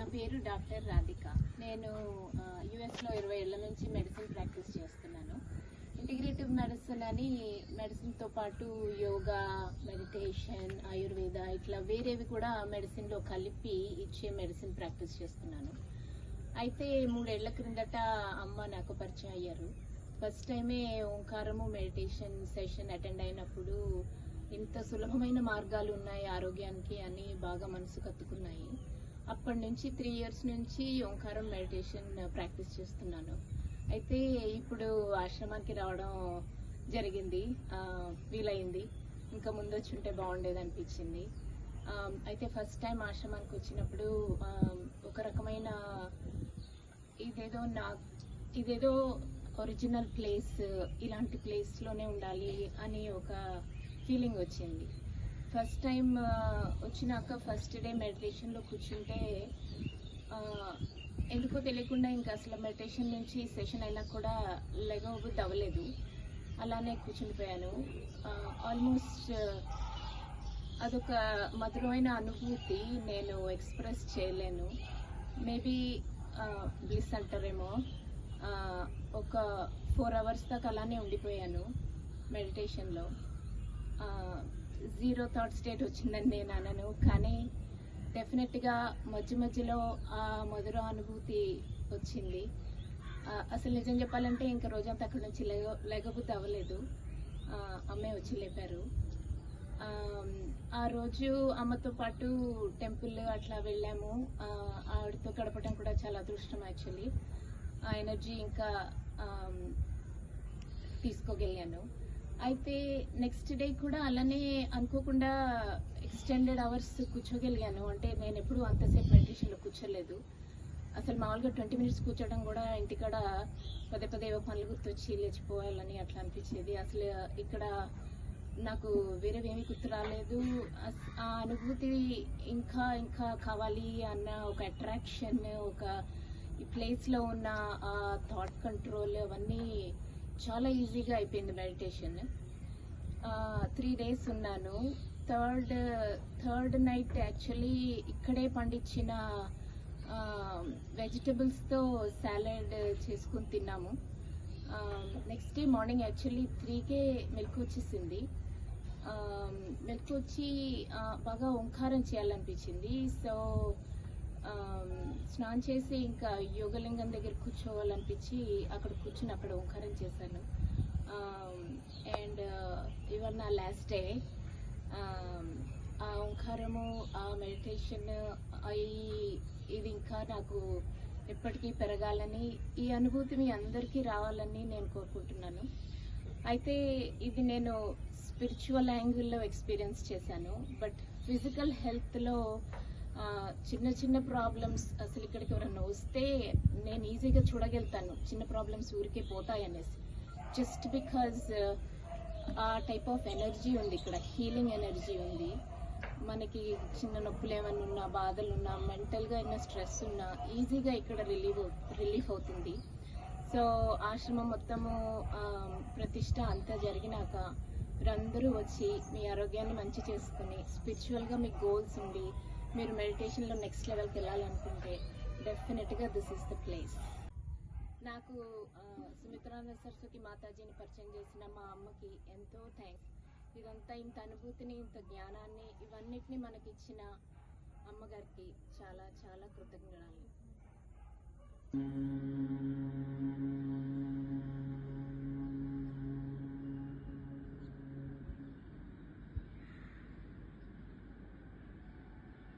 నా పేరు డాక్టర్ రాధిక. నేను యుఎస్లో ఇరవై ఏళ్ళ నుంచి మెడిసిన్ ప్రాక్టీస్ చేస్తున్నాను. ఇంటిగ్రేటివ్ మెడిసిన్ అని మెడిసిన్తో పాటు యోగా మెడిటేషన్ ఆయుర్వేద ఇట్లా వేరేవి కూడా మెడిసిన్లో కలిపి ఇచ్చే మెడిసిన్ ప్రాక్టీస్ చేస్తున్నాను. అయితే మూడేళ్ళ క్రిందట అమ్మ నాకు పరిచయం అయ్యారు. ఫస్ట్ టైమే ఓంకారము మెడిటేషన్ సెషన్ అటెండ్ అయినప్పుడు ఇంత సులభమైన మార్గాలు ఉన్నాయి ఆరోగ్యానికి అని బాగా మనసు కత్తుకున్నాయి. అప్పటి నుంచి త్రీ ఇయర్స్ నుంచి ఓంకారం మెడిటేషన్ ప్రాక్టీస్ చేస్తున్నాను. అయితే ఇప్పుడు ఆశ్రమానికి రావడం జరిగింది. వీలైంది. ఇంకా ముందు వచ్చి ఉంటే బాగుండేది అనిపించింది. అయితే ఫస్ట్ టైం ఆశ్రమానికి వచ్చినప్పుడు ఒక రకమైన ఇదేదో నా ఇదేదో ఒరిజినల్ ప్లేస్ ఇలాంటి ప్లేస్లోనే ఉండాలి అని ఒక ఫీలింగ్ వచ్చింది. ఫస్ట్ టైం uh, వచ్చినాక ఫస్ట్ డే మెడిటేషన్లో కూర్చుంటే ఎందుకో తెలియకుండా ఇంకా అసలు మెడిటేషన్ నుంచి సెషన్ అయినా కూడా లెగవబుద్ధి అవ్వలేదు అలానే కూర్చుండిపోయాను. ఆల్మోస్ట్ అదొక మధురమైన అనుభూతి నేను ఎక్స్ప్రెస్ చేయలేను. మేబీ బ్లిస్ అంటారేమో. ఒక ఫోర్ అవర్స్ దాకా అలానే ఉండిపోయాను మెడిటేషన్లో జీరో థాట్ స్టేట్ వచ్చిందని నేను అనను. కానీ డెఫినెట్గా మధ్య మధ్యలో ఆ మధుర అనుభూతి వచ్చింది. అసలు నిజం చెప్పాలంటే ఇంకా రోజంతా అక్కడి నుంచి లేగ లేగబుద్ధి అవ్వలేదు. అమ్మే వచ్చి లేపారు. ఆ రోజు అమ్మతో పాటు టెంపుల్ అట్లా వెళ్ళాము. ఆవిడతో గడపడం కూడా చాలా అదృష్టం యాక్చువల్లీ. ఆ ఎనర్జీ ఇంకా తీసుకోగలిగాను. అయితే నెక్స్ట్ డే కూడా అలానే అనుకోకుండా ఎక్స్టెండెడ్ అవర్స్ కూర్చోగలిగాను. అంటే నేను ఎప్పుడు అంతసేపు మెడిటేషన్లో కూర్చోలేదు. అసలు మామూలుగా ట్వంటీ మినిట్స్ కూర్చోడం కూడా ఇంటికాడ పదే పదే ఏవో పనులు గుర్తొచ్చి లేచిపోవాలని అట్లా అనిపించేది. అసలు ఇక్కడ నాకు వేరేవేమీ గుర్తు రాలేదు. అస్- ఆ అనుభూతి ఇంకా ఇంకా కావాలి అన్న ఒక అట్రాక్షన్ ఒక ఈ ప్లేస్లో ఉన్న ఆ థాట్ కంట్రోల్ అవన్నీ చాలా ఈజీగా అయిపోయింది మెడిటేషన్. త్రీ డేస్ ఉన్నాను. థర్డ్ థర్డ్ నైట్ యాక్చువల్లీ ఇక్కడే పండించిన వెజిటబుల్స్తో సాలడ్ చేసుకుని తిన్నాము. నెక్స్ట్ డే మార్నింగ్ యాక్చువల్లీ త్రీకే మిల్క్ వచ్చేసింది. మిల్క్ వచ్చి బాగా ఓంకారం చేయాలనిపించింది. సో స్నానం చేసి ఇంకా యోగలింగం దగ్గర కూర్చోవాలనిపించి అక్కడ కూర్చుని అక్కడ ఓంకారం చేశాను. అండ్ uh, ఇవన్న నా లాస్ట్ డే ఆ ఓంకారము ఆ మెడిటేషన్ ఇది ఇంకా నాకు ఎప్పటికీ పెరగాలని ఈ అనుభూతి మీ అందరికీ రావాలని నేను కోరుకుంటున్నాను. అయితే ఇది నేను స్పిరిచువల్ యాంగిల్లో ఎక్స్పీరియన్స్ చేశాను బట్ ఫిజికల్ హెల్త్లో చిన్న చిన్న ప్రాబ్లమ్స్ అసలు ఇక్కడికి ఎవరైనా వస్తే నేను ఈజీగా చూడగలుగుతాను. చిన్న ప్రాబ్లమ్స్ ఊరికే పోతాయనేసి. జస్ట్ బికాజ్ ఆ టైప్ ఆఫ్ ఎనర్జీ ఉంది ఇక్కడ. హీలింగ్ ఎనర్జీ ఉంది. మనకి చిన్న నొప్పులు ఏమైనా ఉన్నా బాధలు ఉన్నా మెంటల్గా అయినా స్ట్రెస్ ఉన్నా ఈజీగా ఇక్కడ రిలీవ్ రిలీఫ్ అవుతుంది. సో ఆశ్రమం మొత్తము ప్రతిష్ట అంతా జరిగినాక మీరందరూ వచ్చి మీ ఆరోగ్యాన్ని మంచి చేసుకుని స్పిరిచువల్గా మీ గోల్స్ ఉండి మీరు మెడిటేషన్లో నెక్స్ట్ లెవెల్కి వెళ్ళాలనుకుంటే డెఫినెట్గా దిస్ ఇస్ ద ప్లేస్ నాకు సుమిత్రానంద సరస్వతి మాతాజీని పరిచయం చేసిన మా అమ్మకి ఎంతో థ్యాంక్స్ ఇదంతా ఇంత అనుభూతిని ఇంత జ్ఞానాన్ని ఇవన్నిటిని మనకి ఇచ్చిన అమ్మగారికి చాలా చాలా కృతజ్ఞతలు. Mm.